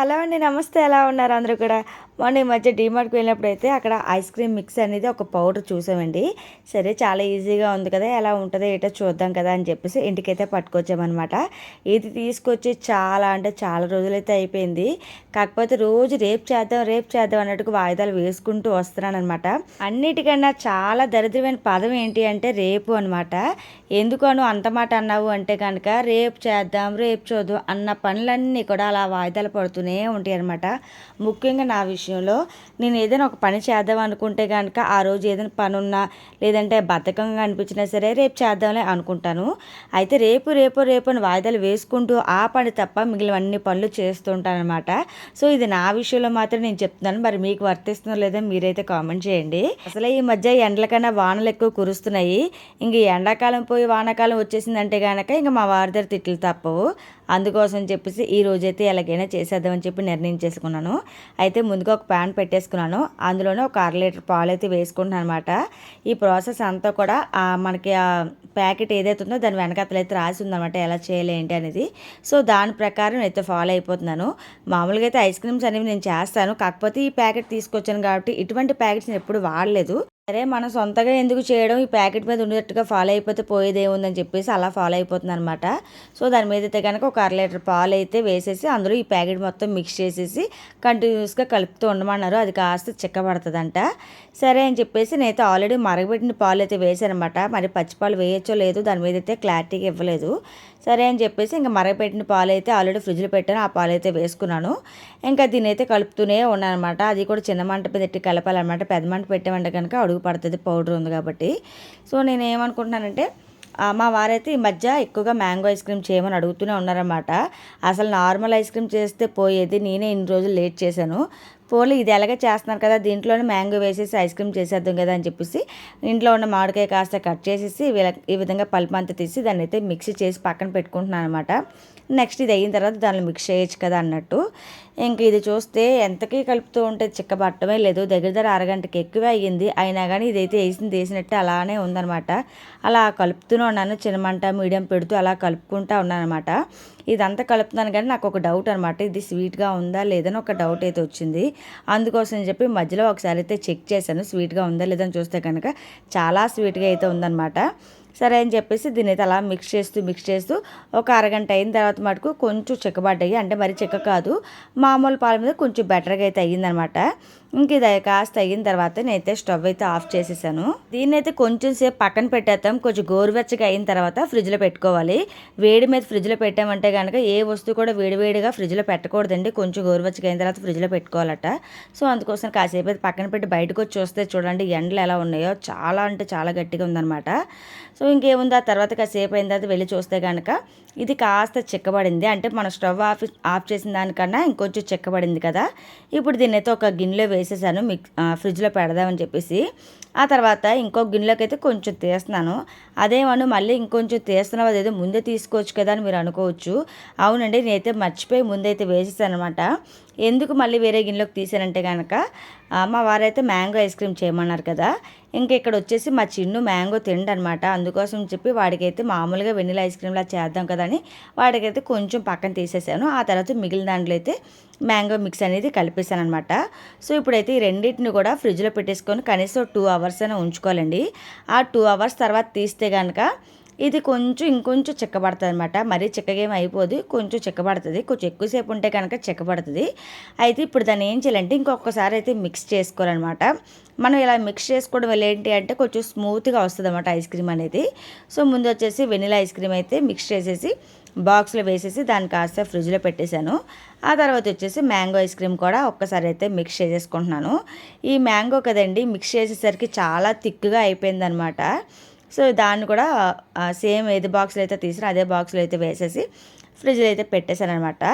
Hello అండి నమస్తే. ఎలా ఉన్నారు అందరూ కూడా? మొన్న ఈ మధ్య డీమార్ట్కి వెళ్ళినప్పుడు అయితే అక్కడ ఐస్ క్రీమ్ మిక్స్ అనేది ఒక పౌడర్ చూసామండి. సరే చాలా ఈజీగా ఉంది కదా ఎలా ఉంటుందో ఏటో చూద్దాం కదా అని చెప్పేసి ఇంటికైతే పట్టుకొచ్చామన్నమాట. ఇది తీసుకొచ్చి చాలా అంటే చాలా రోజులైతే అయిపోయింది. కాకపోతే రోజు రేపు చేద్దాం రేపు చేద్దాం అన్నట్టుగా వాయిదాలు వేసుకుంటూ వస్తున్నాను అనమాట అన్నిటికన్నా చాలా దరిద్రమైన పదం ఏంటి అంటే రేపు అనమాట ఎందుకను అంత మాట అన్నావు అంటే కనుక రేపు చేద్దాం రేపు చూద్దాం అన్న పనులన్నీ కూడా అలా వాయిదాలు పడుతున్నాయి పడుతూనే ఉంటాయి అనమాట ముఖ్యంగా నా విషయంలో నేను ఏదైనా ఒక పని చేద్దాం అనుకుంటే కనుక ఆ రోజు ఏదైనా పని ఉన్నా లేదంటే బద్ధకంగా అనిపించినా సరే రేపు చేద్దాంలే అనుకుంటాను. అయితే రేపు రేపు రేపు అని వాయిదాలు వేసుకుంటూ ఆ పని తప్ప మిగిలిన పనులు చేస్తుంటాను అనమాట సో ఇది నా విషయంలో మాత్రం నేను చెప్తున్నాను. మరి మీకు వర్తిస్తుందో లేదో మీరైతే కామెంట్ చేయండి. అసలు ఈ మధ్య ఎండల కన్నా వానలు ఎక్కువ కురుస్తున్నాయి. ఇంక ఎండాకాలం పోయి వానాకాలం వచ్చేసిందంటే కనుక ఇంకా మా వారి దగ్గర తిట్లు తప్పవు. అందుకోసం చెప్పేసి ఈ రోజైతే ఎలాగైనా చేసేద్దామని చెప్పి నిర్ణయం చేసుకున్నాను. అయితే ముందుగా ఒక ప్యాన్ పెట్టేసుకున్నాను. అందులోనే ఒక అర లీటర్ పాలు అయితే వేసుకుంటున్నాను అనమాట ఈ ప్రాసెస్ అంతా కూడా మనకి ఆ ప్యాకెట్ ఏదైతే ఉందో దాని వెనకాతలు అయితే రాసి ఉందన్నమాట ఎలా చేయాలి ఏంటి అనేది. సో దాని ప్రకారం అయితే ఫాలో అయిపోతున్నాను. మామూలుగా అయితే ఐస్ క్రీమ్స్ అనేవి నేను చేస్తాను. కాకపోతే ఈ ప్యాకెట్ తీసుకొచ్చాను కాబట్టి ఇటువంటి ప్యాకెట్స్ నేను ఎప్పుడు వాడలేదు. సరే మన సొంతగా ఎందుకు చేయడం? ఈ ప్యాకెట్ మీద ఉండేటట్టుగా ఫాలో అయిపోతే పోయేది ఏముందని చెప్పేసి అలా ఫాలో అయిపోతుంది అనమాట సో దాని మీద అయితే కనుక ఒక అర లీటర్ పాలు అయితే వేసేసి అందులో ఈ ప్యాకెట్ మొత్తం మిక్స్ చేసేసి కంటిన్యూస్గా కలుపుతూ ఉండమన్నారు. అది కాస్త చిక్కబడుతుందంట. సరే అని చెప్పేసి నేనైతే ఆల్రెడీ మరగబెట్టిన పాలు అయితే వేసానమాట మరి పచ్చిపాలు వేయచ్చో లేదు దాని మీద అయితే క్లారిటీగా ఇవ్వలేదు. సరే అని చెప్పేసి ఇంకా మరగపెట్టిన పాలు అయితే ఆల్రెడీ ఫ్రిడ్జ్లో పెట్టాను. ఆ పాలు అయితే వేసుకున్నాను. ఇంకా దీని అయితే కలుపుతూనే ఉన్నాను అనమాట అది కూడా చిన్న మంట పెట్టి కలపాలన్నమాట. పెద్ద మంట పెట్టామంటే కనుక అడుగు పడుతుంది పౌడర్ ఉంది కాబట్టి. సో నేను ఏమనుకుంటున్నానంటే మా వారైతే ఈ మధ్య ఎక్కువగా మ్యాంగో ఐస్ క్రీమ్ చేయమని అడుగుతూనే ఉన్నారన్నమాట. అసలు నార్మల్ ఐస్ క్రీమ్ చేస్తే పోయేది నేనే ఇన్ని రోజులు లేట్ చేశాను. పోలీ ఇది ఎలాగ చేస్తున్నారు కదా దీంట్లోనే మ్యాంగో వేసేసి ఐస్ క్రీమ్ చేసేద్దాం కదా అని చెప్పేసి ఇంట్లో ఉన్న మామిడికాయ కాస్త కట్ చేసేసి ఈ విధంగా పల్పు అంతా తీసి దాన్ని అయితే మిక్సీ చేసి పక్కన పెట్టుకుంటున్నాను అనమాట నెక్స్ట్ ఇది అయిన తర్వాత దానిలో మిక్స్ చేయొచ్చు కదా అన్నట్టు. ఇంక ఇది చూస్తే ఎంతకీ కలుపుతూ ఉంటే చిక్కబట్టమే లేదు దగ్గర దగ్గర అరగంటకి ఎక్కువే అయ్యింది. అయినా కానీ ఇదైతే వేసింది వేసినట్టు అలానే ఉందనమాట అలా కలుపుతూనే ఉన్నాను చిన్నమంట మీడియం పెడుతూ అలా కలుపుకుంటా ఉన్నాను అనమాట ఇదంతా కలుపుతున్నాను కానీ నాకు ఒక డౌట్ అనమాట ఇది స్వీట్గా ఉందా లేదని ఒక డౌట్ అయితే వచ్చింది. అందుకోసం చెప్పి మధ్యలో ఒకసారి అయితే చెక్ చేశాను. స్వీట్గా ఉందా లేదని చూస్తే కనుక చాలా స్వీట్గా అయితే ఉందన్నమాట. సరే అని చెప్పేసి దీన్ని అయితే అలా మిక్స్ చేస్తూ మిక్స్ చేస్తూ ఒక అరగంట అయిన తర్వాత మటుకు కొంచెం చిక్కబడ్డాయి. అంటే మరి చిక్క కాదు మామూలు పాల మీద కొంచెం బెటర్గా అయితే అయ్యిందనమాట ఇంక ఇది కాస్త అయిన తర్వాత నేనైతే స్టవ్ అయితే ఆఫ్ చేసేసాను. దీన్ని అయితే కొంచెం సేపు పక్కన పెట్టేస్తాం కొంచెం గోరువెచ్చగా అయిన తర్వాత ఫ్రిడ్జ్లో పెట్టుకోవాలి. వేడి మీద ఫ్రిడ్జ్లో పెట్టామంటే కనుక ఏ వస్తువు కూడా వేడివేడిగా ఫ్రిడ్జ్లో పెట్టకూడదండి. కొంచెం గోరువెచ్చగా అయిన తర్వాత ఫ్రిడ్జ్లో పెట్టుకోవాలట. సో అందుకోసం కాసేపు అయితే పక్కన పెట్టి బయటకు వచ్చి చూస్తే చూడండి ఎండలు ఎలా ఉన్నాయో. చాలా అంటే చాలా గట్టిగా ఉందన్నమాట. సో ఇంకేముంది? ఆ తర్వాత కాసేపు అయిన తర్వాత వెళ్ళి చూస్తే కనుక ఇది కాస్త చిక్కబడింది. అంటే మన స్టవ్ ఆఫ్ ఆఫ్ చేసిన దానికన్నా ఇంకొంచెం చిక్కబడింది కదా. ఇప్పుడు దీన్నైతే ఒక గిన్నెలో వేసేసాను మిక్ ఫ్రిడ్జ్లో పెడదామని చెప్పేసి. ఆ తర్వాత ఇంకో గిన్నెలోకి అయితే కొంచెం తీస్తున్నాను. అదేమను మళ్ళీ ఇంకొంచెం తీస్తున్నావు అదేదో ముందే తీసుకోవచ్చు కదా అని మీరు అనుకోవచ్చు. అవునండి నేనైతే మర్చిపోయి ముందైతే వేసేసాను అనమాట ఎందుకు మళ్ళీ వేరే గిన్నెలోకి తీసానంటే కనుక మా వారైతే మ్యాంగో ఐస్ క్రీమ్ చేయమన్నారు కదా. ఇంక ఇక్కడ వచ్చేసి మా చిన్ను మ్యాంగో తిండనమాట. అందుకోసం చెప్పి వాడికైతే మామూలుగా వెనిలా ఐస్ క్రీమ్లా చేద్దాం కదా అని వాడికైతే కొంచెం పక్కన తీసేసాను. ఆ తర్వాత మిగిలిన దాంట్లో అయితే మ్యాంగో మిక్స్ అనేది కలిపేసాను అనమాట సో ఇప్పుడైతే ఈ రెండింటిని కూడా ఫ్రిడ్జ్లో పెట్టేసుకొని కనీసం టూ అవర్స్ అయినా ఉంచుకోవాలండి. ఆ టూ అవర్స్ తర్వాత తీస్తే కనుక ఇది కొంచెం ఇంకొంచెం చిక్కబడుతుంది అనమాట మరీ చిక్కగా ఏమి అయిపోదు. కొంచెం చిక్కబడుతుంది. కొంచెం ఎక్కువసేపు ఉంటే కనుక చిక్కబడుతుంది. అయితే ఇప్పుడు దాన్ని ఏం చేయాలంటే ఇంకొకసారి అయితే మిక్స్ చేసుకోవాలన్నమాట. మనం ఇలా మిక్స్ చేసుకోవడం వల్ల ఏంటి అంటే కొంచెం స్మూత్గా వస్తుంది అనమాట ఐస్ క్రీమ్ అనేది. సో ముందు వచ్చేసి వెనిలా ఐస్ క్రీమ్ అయితే మిక్స్ చేసేసి బాక్స్లో వేసేసి దాన్ని కాస్త ఫ్రిడ్జ్లో పెట్టేశాను. ఆ తర్వాత వచ్చేసి మ్యాంగో ఐస్ క్రీమ్ కూడా ఒక్కసారి అయితే మిక్స్ చేసేసుకుంటున్నాను. ఈ మ్యాంగో కదండి మిక్స్ చేసేసరికి చాలా థిక్గా అయిపోయిందనమాట సో దాన్ని కూడా సేమ్ ఏది బాక్స్లో అయితే తీసినా అదే బాక్స్లో అయితే వేసేసి ఫ్రిడ్జ్లో అయితే పెట్టేశాను అనమాట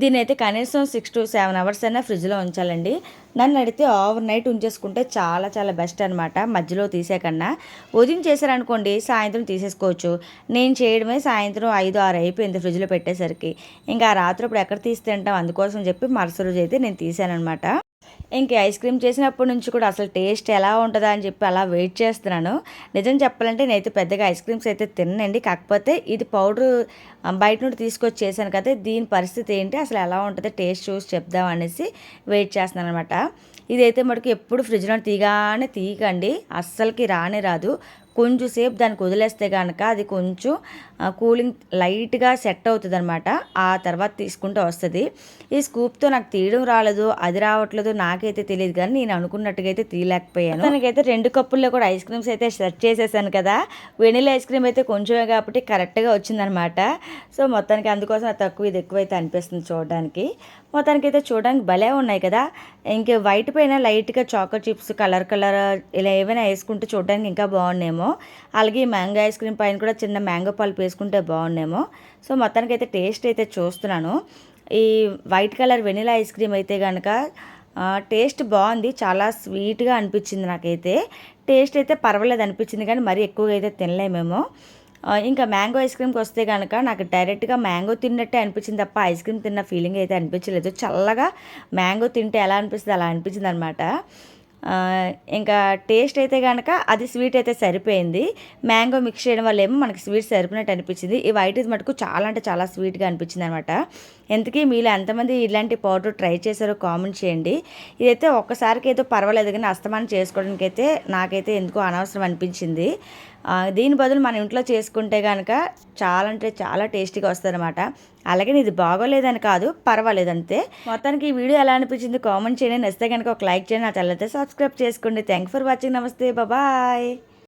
దీని అయితే కనీసం సిక్స్ టు సెవెన్ అవర్స్ అయినా ఫ్రిడ్జ్లో ఉంచాలండి. నన్ను అడిగితే ఓవర్ నైట్ ఉంచేసుకుంటే చాలా చాలా బెస్ట్ అనమాట మధ్యలో తీసేకన్నా ఉదయం చేశారనుకోండి సాయంత్రం తీసేసుకోవచ్చు. నేను చేయడమే సాయంత్రం ఐదు ఆరు అయిపోయింది ఫ్రిడ్జ్లో పెట్టేసరికి. ఇంకా రాత్రి ఇప్పుడు ఎక్కడ తీసి తింటాం అందుకోసం చెప్పి మరుసటి రోజు అయితే నేను తీసాను అనమాట ఇంక ఐస్ క్రీమ్ చేసినప్పటి నుంచి కూడా అసలు టేస్ట్ ఎలా ఉంటుందా అని చెప్పి అలా వెయిట్ చేస్తున్నాను. నిజం చెప్పాలంటే నేనైతే పెద్దగా ఐస్ క్రీమ్స్ అయితే తినండి కాకపోతే ఇది పౌడర్ బయట నుండి తీసుకొచ్చి చేశాను కదా దీని పరిస్థితి ఏంటి? అసలు ఎలా ఉంటుంది? టేస్ట్ చూసి చెప్దాం అనేసి వెయిట్ చేస్తున్నాను అనమాట ఇదైతే మటుకు ఎప్పుడు ఫ్రిడ్జ్లో తీగానే తీయకండి. అస్సలకి రానే రాదు. కొంచెం సేపు దానికి వదిలేస్తే కనుక అది కొంచెం కూలింగ్ లైట్గా సెట్ అవుతుంది అనమాట ఆ తర్వాత తీసుకుంటే వస్తుంది. ఈ స్కూప్తో నాకు తీయడం రాలేదు అది రావట్లేదు నాకైతే తెలియదు కానీ నేను అనుకున్నట్టుగా అయితే తీయలేకపోయాను. దానికైతే రెండు కప్పుల్లో కూడా ఐస్ క్రీమ్స్ అయితే సెట్ చేసేసాను కదా. వెనిలా ఐస్ క్రీమ్ అయితే కొంచెమే కాబట్టి కరెక్ట్గా వచ్చిందనమాట సో మొత్తానికి అందుకోసం అది తక్కువ ఇది ఎక్కువ అయితే అనిపిస్తుంది చూడడానికి. మొత్తానికి అయితే చూడడానికి భలే ఉన్నాయి కదా. ఇంక వైట్ పైన లైట్గా చాకో చిప్స్ కలర్ కలర్ ఇలా ఏమైనా వేసుకుంటే చూడడానికి ఇంకా బాగున్నాయేమో అలాగే మ్యాంగో ఐస్ క్రీమ్ పైన కూడా చిన్న మ్యాంగో పల్ప్ వేసుకుంటే బాగున్నాయేమో సో మొత్తానికి అయితే టేస్ట్ అయితే చూస్తున్నాను. ఈ white colour vanilla ice cream అయితే కనుక టేస్ట్ బాగుంది. చాలా స్వీట్గా అనిపించింది నాకైతే. టేస్ట్ అయితే పర్వాలేదు అనిపించింది కానీ మరీ ఎక్కువగా అయితే తినలేమేమో. ఇంకా మ్యాంగో ఐస్ క్రీమ్కి వస్తే కనుక నాకు డైరెక్ట్గా మ్యాంగో తిన్నట్టే అనిపించింది తప్ప ఐస్ క్రీమ్ తిన్న ఫీలింగ్ అయితే అనిపించలేదు. చల్లగా మ్యాంగో తింటే ఎలా అనిపిస్తుంది అలా అనిపించింది అనమాట ఇంకా టేస్ట్ అయితే కనుక అది స్వీట్ అయితే సరిపోయింది. మ్యాంగో మిక్స్ చేయడం వల్ల ఏమో మనకి స్వీట్ సరిపోయినట్టు అనిపించింది. ఈ వైట్ మటుకు చాలా అంటే చాలా స్వీట్గా అనిపించింది అనమాట ఎందుకీ మీలో ఎంతమంది ఇలాంటి పౌడర్ ట్రై చేశారో కామెంట్ చేయండి. ఇదైతే ఒక్కసారికి ఏదో పర్వాలేదు కానీ అస్తమానం చేసుకోవడానికి అయితే నాకైతే ఎందుకో అనవసరం అనిపించింది. దీని బదులు మన ఇంట్లో చేసుకుంటే కనుక చాలా అంటే చాలా టేస్టీగా వస్తుంది అనమాట అలాగే ఇది బాగోలేదని కాదు పర్వాలేదు అంతే మొత్తానికి ఈ వీడియో ఎలా అనిపించింది కామెంట్ చేయండి. నచ్చితే కనుక ఒక లైక్ చేయండి. నా ఛానల్ అయితే సబ్స్క్రైబ్ చేసుకోండి. థ్యాంక్ ఫర్ వాచింగ్ నమస్తే. బాయ్